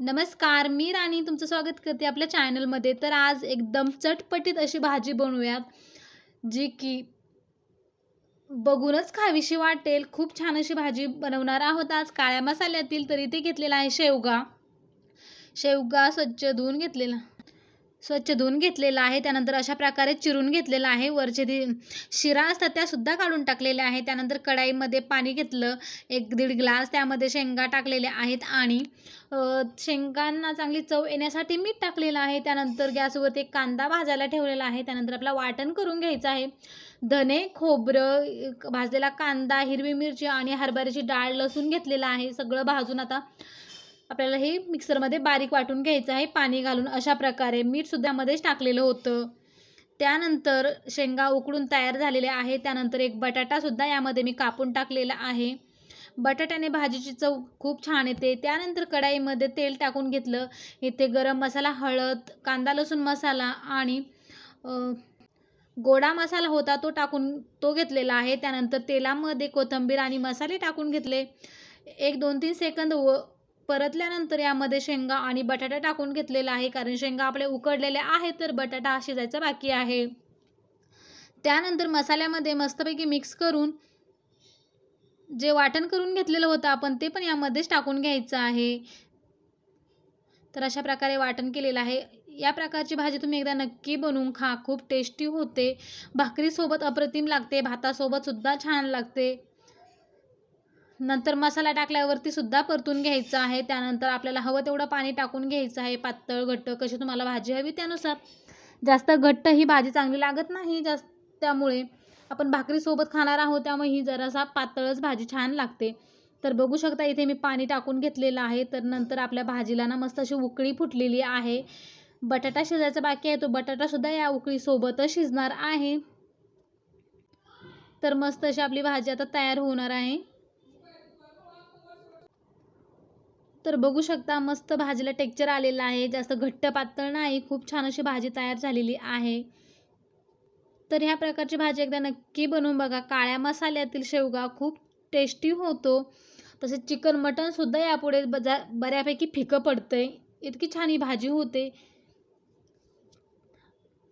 नमस्कार मी राणी तुमचं स्वागत करते आपल्या चॅनलमध्ये. तर आज एकदम चटपटीत अशी भाजी बनवूयात जी की बघूनच खावीशी वाटेल. खूप छान अशी भाजी बनवणार आहोत आज. काळ्या मसाल्यातील तर इथे घेतलेला आहे शेवगा. शेवगा स्वच्छ धुवून घेतलेला. स्वच्छ धुवून घेतलेला आहे. त्यानंतर अशा प्रकारे चिरून घेतलेला आहे. वरचे ती शिरा असतात त्यासुद्धा काढून टाकलेल्या आहे त्यानंतर कढाईमध्ये पाणी घेतलं. एक दीड ग्लास त्यामध्ये शेंगा टाकलेल्या आहेत आणि शेंगांना चांगली चव येण्यासाठी मीठ टाकलेलं आहे. त्यानंतर गॅसवरती एक कांदा भाजायला ठेवलेला आहे. त्यानंतर आपला वाटण करून घ्यायचं आहे. धने खोबरं भाजलेला कांदा हिरवी मिरची आणि हरभऱ्याची डाळ लसूण घेतलेला आहे. सगळं भाजून आता आपल्याला हे मिक्सरमध्ये बारीक वाटून घ्यायचं आहे पाणी घालून अशा प्रकारे मीठसुद्धा मध्येच टाकलेलं होतं. त्यानंतर शेंगा उकडून तयार झालेले आहे त्यानंतर एक बटाटासुद्धा यामध्ये मी कापून टाकलेला आहे. बटाट्याने भाजीची चव खूप छान येते. त्यानंतर कढाईमध्ये तेल टाकून घेतलं. इथे गरम मसाला हळद कांदा लसूण मसाला आणि गोडा मसाला होता तो टाकून तो घेतलेला आहे. त्यानंतर तेलामध्ये कोथिंबीर आणि मसाले टाकून घेतले. एक दोन तीन सेकंद व परतल्यानंतर यामध्ये शेंगा आणि बटाटा टाकून घेतलेला आहे कारण शेंगा आपले उकडलेल्या आहेत तर बटाटा शिजायचा बाकी आहे. त्यानंतर मसाल्यामध्ये मस्तपैकी मिक्स करून जे वाटण करून घेतलेलं होतं आपण ते पण यामध्येच टाकून घ्यायचं आहे. तर अशा प्रकारे वाटण केलेलं आहे. या प्रकारची भाजी तुम्ही एकदा नक्की बनवून खा खूप टेस्टी होते. भाकरीसोबत अप्रतिम लागते भातासोबतसुद्धा छान लागते. नंतर मसाला टाकल्यावरती सुद्धा परतून घ्यायचं आहे. त्यानंतर आपल्याला हवं तेवढं पाणी टाकून घ्यायचं आहे. पातळ घट्ट कशी तुम्हाला भाजी हवी त्यानुसार. जास्त घट्ट ही भाजी चांगली लागत नाही जास्त त्यामुळे आपण भाकरीसोबत खाणार आहोत. त्यामुळे ही जरासा पातळच भाजी छान लागते. तर बघू शकता इथे मी पाणी टाकून घेतलेलं आहे. तर नंतर आपल्या भाजीला ना मस्त अशी उकळी फुटलेली आहे. बटाटा शिजायचा बाकी आहे. तो बटाटासुद्धा या उकळीसोबतच शिजणार आहे. तर मस्त अशी आपली भाजी आता तयार होणार आहे. तर बघू शकता मस्त भाजीला टेक्चर आलेलं आहे. जास्त घट्ट पातळ नाही खूप छान अशी भाजी तयार झालेली आहे. तर ह्या प्रकारची भाजी एकदा नक्की बनवून बघा. काळ्या मसाल्यातील शेवगा खूप टेस्टी होतो. तसेच चिकन मटनसुद्धा यापुढे बजा बऱ्यापैकी फिकं पडतं आहे इतकी छान ही भाजी होते.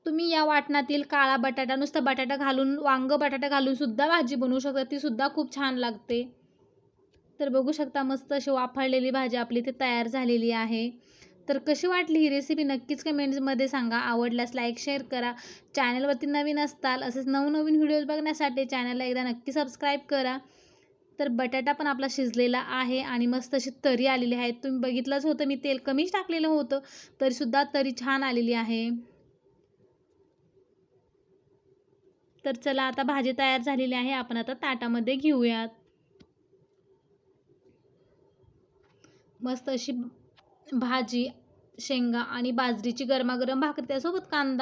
तुम्ही या वाटणातील काळा बटाटा नुसता बटाटा घालून वांग बटाटा घालून सुद्धा भाजी बनवू शकता. ती सुद्धा खूप छान लागते. तर बघू शकता मस्त अशी वाफळलेली भाजी आपली इथे तयार झालेली आहे. तर कशी वाटली ही रेसिपी नक्कीच कमेंट्समध्ये सांगा. आवडल्यास लाईक शेअर करा. चॅनलवरती नवीन असताल असेच नवनवीन व्हिडिओज बघण्यासाठी चॅनलला एकदा नक्की सबस्क्राईब करा. तर बटाटा पण आपला शिजलेला आहे आणि मस्त अशी तरी आलेली आहे. तुम्ही बघितलंच होतं मी तेल कमीच टाकलेलं होतं तरीसुद्धा तरी छान आलेली आहे. तर चला आता भाजी तयार झालेली आहे. आपण आता ताटामध्ये घेऊयात. मस्त अशी भाजी शेंगा आणि बाजरीची गरमागरम भाकरी त्यासोबत कांदा.